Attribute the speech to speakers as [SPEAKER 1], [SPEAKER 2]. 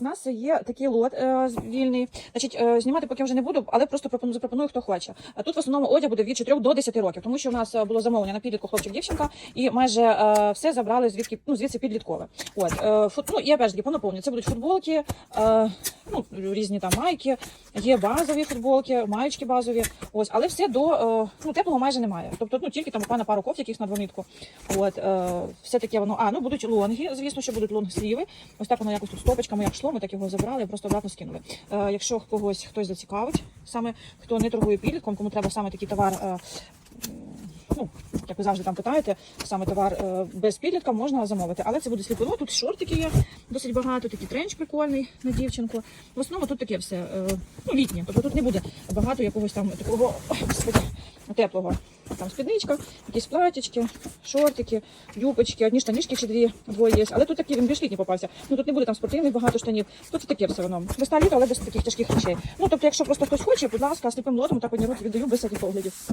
[SPEAKER 1] У нас є такий лот е, вільний. Значить, е, знімати поки вже не буду, але просто пропоную, запропоную, хто хоче. А тут в основному одяг буде від 4 до 10 років, тому що у нас е, було замовлення на підлітку хлопчик дівчинка, і майже е, все забрали звідки ну звідси підліткове. От е, фут, ну опять ж таки по наповненню. Це будуть футболки, е, ну різні там майки, є базові футболки, маєчки базові. Ось, але все до е, ну теплого майже немає. Тобто, ну тільки там буквально пару кофт, яких на двомітку. От е, все таке воно. А ну будуть лонги, звісно, що будуть лонг сліви. Ось так воно якось тут стопочками, як шло, ми так його забрали, просто обратно скинули. Е, якщо когось хтось зацікавить, саме хто не торгує підлітком, кому треба саме такий товар. Е, Ну, як ви завжди там питаєте, саме товар е, без підлітка можна замовити. Але це буде сліпино. Тут шортики є досить багато, такий тренч прикольний на дівчинку. В основному тут таке все е, ну, літнє. Тобто тут не буде багато якогось там такого теплого. Там спідничка, якісь платічки, шортики, юбочки, одні штанішки чи дві, двоє є. Але тут такий він більш літній попався. Ну тут не буде там спортивних багато штанів. Тут таке все одно. Весна літа, але без таких тяжких речей. Ну тобто, якщо просто хтось хоче, будь ласка, сліпим лотом так одні руки віддаю без всяких оглядів.